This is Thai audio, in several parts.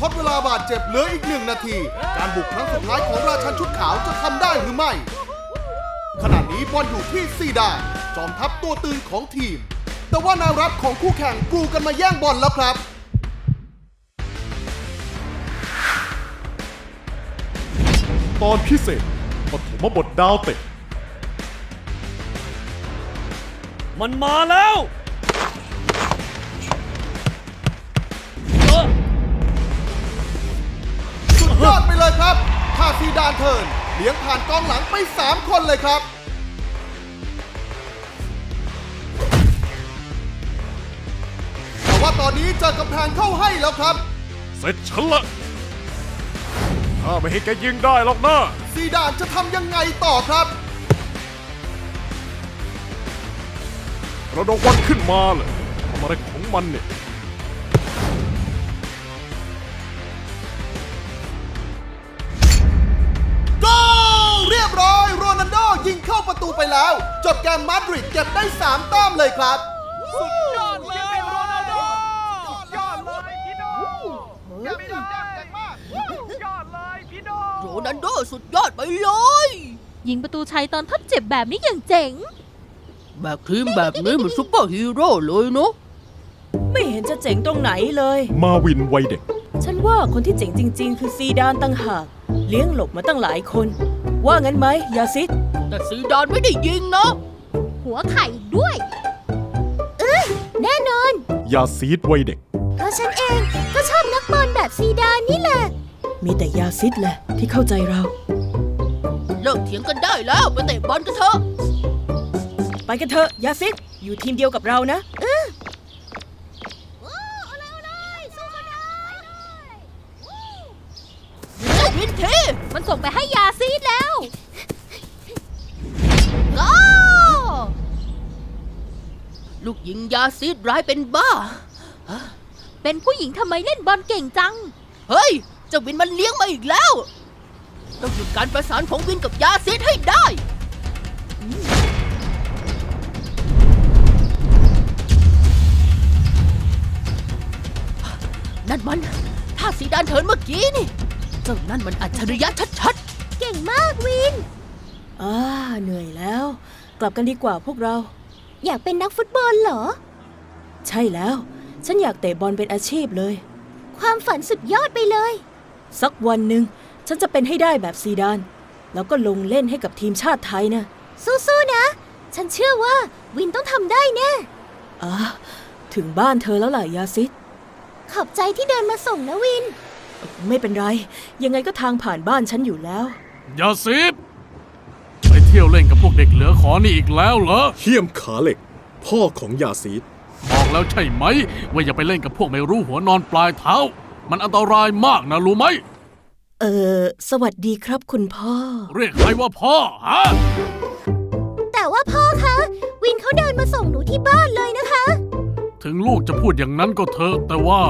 ทดเวลาบาดเจ็บเหลืออีกหนึ่งนาที การบุกครั้งสุดท้ายของราชันชุดขาวจะทำได้หรือไม่ ขณะนี้บอลอยู่ที่ซีดานจอมทัพตัวตึงของทีม แต่ว่าแนวรับของคู่แข่งกรูกันมาแย่งบอลแล้วครับตอนพิเศษปฐมบทดาวเตะมันมาแล้ว ครับท่าซีดานเทิร์นเลี้ยงผ่านกองหลังไป 3 คนเลยครับ แต่ว่าตอนนี้เจอกำแพงเข้าให้แล้วครับ เสร็จฉันละถ้าไม่ให้แกยิงได้หรอกนะซีดานจะทำยังไงต่อครับระดกวันขึ้นมาเลยทำอะไรของมันเนี่ย ประตูไปแล้ว จบเกมมาดริดเก็บได้ 3 แต้มเลยครับยอดเลยโรนัลโดยอดเลยพี่โดยอดเลยพี่โดโรนัลโดสุดยอดไปเลย ยิงประตูชัยตอนทดเจ็บแบบนี้อย่างเจ๋ง แบกทีมแบบนี้เหมือนซุปเปอร์ฮีโร่เลยเนาะไม่เห็นจะเจ๋งตรงไหนเลย มาวินวัยเด็ก ฉันว่าคนที่เจ๋งจริง ๆ คือซีดานตั้งหาก เลี้ยงหลบมาตั้งหลายคน ว่างั้นไหมยาซิด แต่ซีดานไม่ได้ยิงนะ หัวไข่ด้วยแน่นอนยาซีดวัยเด็ก เพราะฉันเองก็ชอบนักบอลแบบซีดานนี่แหละ มีแต่ยาซิดแหละที่เข้าใจเรา เลิกเถียงกันได้แล้วไปเตะบอลกันเถอะ ไปกันเถอะยาซิดอยู่ทีมเดียวกับเรานะเจ้าวินทีมันส่งไปให้ยาซีด ลูกยิงยาซิดร้ายเป็นบ้า เป็นผู้หญิงทำไมเล่นบอลเก่งจัง เฮ้ย เจ้าวินมันเลี้ยงมาอีกแล้ว ต้องหยุดการประสานของวินกับยาซิดให้ได้นั่นมันท่าสีดานเถินเมื่อกี้นี่ เจ้านั่นมันอัจฉริยะชัดเก่งมากวิน อ่าเหนื่อยแล้ว กลับกันดีกว่าพวกเรา อยากเป็นนักฟุตบอลเหรอ ใช่แล้ว ฉันอยากเตะบอลเป็นอาชีพเลย ความฝันสุดยอดไปเลย สักวันหนึ่งฉันจะเป็นให้ได้แบบซีดาน แล้วก็ลงเล่นให้กับทีมชาติไทยนะ สู้ๆนะ ฉันเชื่อว่าวินต้องทำได้แน่อ่าถึงบ้านเธอแล้วล่ะยาซิดขอบใจที่เดินมาส่งนะวิน ไม่เป็นไร ยังไงก็ทางผ่านบ้านฉันอยู่แล้วอย่าซีดไปเที่ยวเล่นกับพวก เด็กเหลือขอนี่อีกแล้วเหรอ เฮียมขาเหล็ก พ่อของยาซีดบอกแล้วใช่ไหม ว่าอย่าไปเล่นกับพวกไม่รู้หัวนอนปลายเท้า มันอันตรายมากนะรู้ไหม เออ สวัสดีครับคุณพ่อ เรียกใครว่าพ่อฮะ แต่ว่าพ่อคะ วินเขาเดินมาส่งหนูที่บ้านเลยนะคะ ถึงลูกจะพูดอย่างนั้นก็เถอะแต่ว่า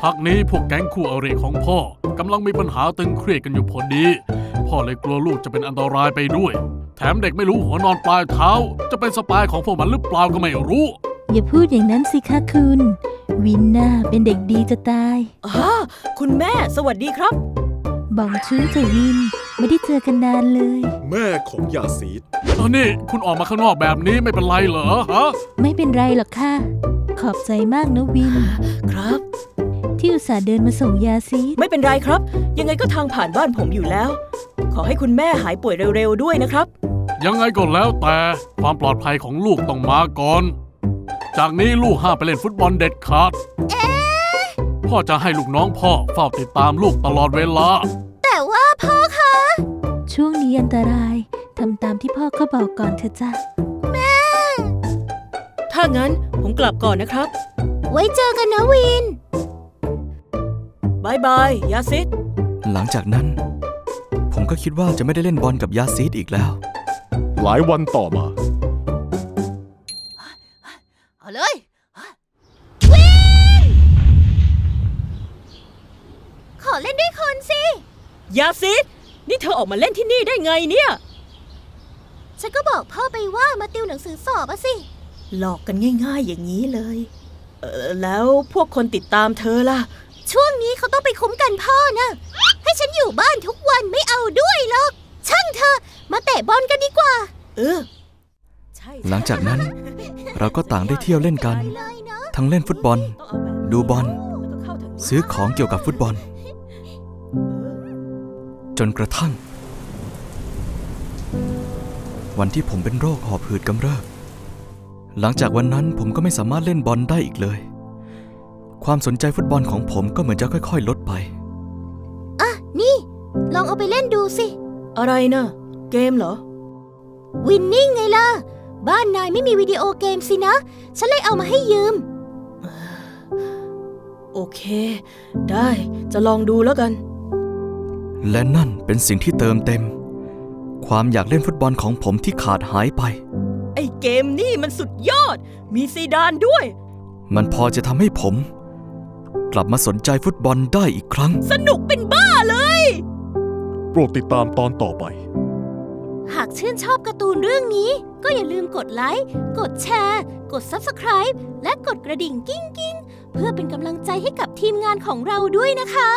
พักนี้พวกแก๊งคู่อริของพ่อกำลังมีปัญหาตึงเครียดกันอยู่พอดี พ่อเลยกลัวลูกจะเป็นอันตรายไปด้วย แถมเด็กไม่รู้หัวนอนปลายเท้า จะเป็นสปายของพวกมันหรือเปล่าก็ไม่รู้ อย่าพูดอย่างนั้นสิคะคุณ วินน่าเป็นเด็กดีจะตายอ่าคุณแม่สวัสดีครับบองชื่อจะวิน ไม่ได้เจอกันนานเลย แม่ของยาซีดเออนี่คุณออกมาข้างนอกแบบนี้ไม่เป็นไรเหรอฮะไม่เป็นไรหรอกค่ะ ขอบใจมากนะวิน ครับ ที่อุตส่าห์เดินมาส่งยาซีดไม่เป็นไรครับ ยังไงก็ทางผ่านบ้านผมอยู่แล้วข อให้คุณแม่หายป่วยเร็วๆด้วยนะครับ ยังไงก็แล้วแต่ความปลอดภัยของลูกต้องมาก่อน จากนี้ลูกห้ามไปเล่นฟุตบอลเด็ดขาดพ่อจะให้ลูกน้องพ่อเฝ้าติดตามลูกตลอดเวลา แต่ว่าพ่อคะ ช่วงนี้อันตรายทำตามที่พ่อเขาบอกก่อนเถอะจ้ะถ้างั้นผมกลับก่อนนะครับ ไว้เจอกันนะวินบายบายยาซิดหลังจากนั้น ผมก็คิดว่าจะไม่ได้เล่นบอลกับยาซีดอีกแล้ว หลายวันต่อมาๆเอาเลยขอเล่นด้วยคนสิ ยาซิดนี่เธอออกมาเล่นที่นี่ได้ไงเนี่ย ฉันก็บอกพ่อไปว่ามาติวหนังสือสอบอะสิ หลอกกันง่ายๆอย่างนี้เลย เออแล้วพวกคนติดตามเธอล่ะจช่วงนี้เขาต้องไปคุ้มกันพ่อนะให้ ฉันอยู่บ้านทุกวันไม่เอาด้วยหรอก ช่างเธอะมาเตะบอลกันดีกว่า เออใช่หลังจากนั้นเราก็ต่างได้เที่ยวเล่นกันเลยเนาะทั้งเล่นฟุตบอลต้องเอาแบบดูบอลแล้วก็เข้าทางนี้ซื้อของเกี่ยวกับฟุตบอล จนกระทั่ง วันที่ผมเป็นโรคหอบหืดกำเริบหลังจากวันนั้นผมก็ไม่สามารถเล่นบอลได้อีกเลย ความสนใจฟุตบอลของผมก็เหมือนจะค่อย ๆ ลดไปอะนี่ ลองเอาไปเล่นดูสิ อะไรนะเกมเหรอ วินนิ่งไงล่ะ บ้านนายไม่มีวิดีโอเกมสินะ ฉันเลยเอามาให้ยืม โอเค ได้จะลองดูแล้วกัน และนั่นเป็นสิ่งที่เติมเต็ม ความอยากเล่นฟุตบอลของผมที่ขาดหายไป ไอ้เกมนี่มันสุดยอด มีซีดานด้วย มันพอจะทำให้ผม กลับมาสนใจฟุตบอลได้อีกครั้ง สนุกเป็นบ้าเลย โปรดติดตามตอนต่อไป หากชื่นชอบการ์ตูนเรื่องนี้ ก็อย่าลืมกดไลค์ กดแชร์ กด Subscribe และกดกระดิ่งกิ้งกิ้งๆเพื่อเป็นกำลังใจให้กับทีมงานของเราด้วยนะคะ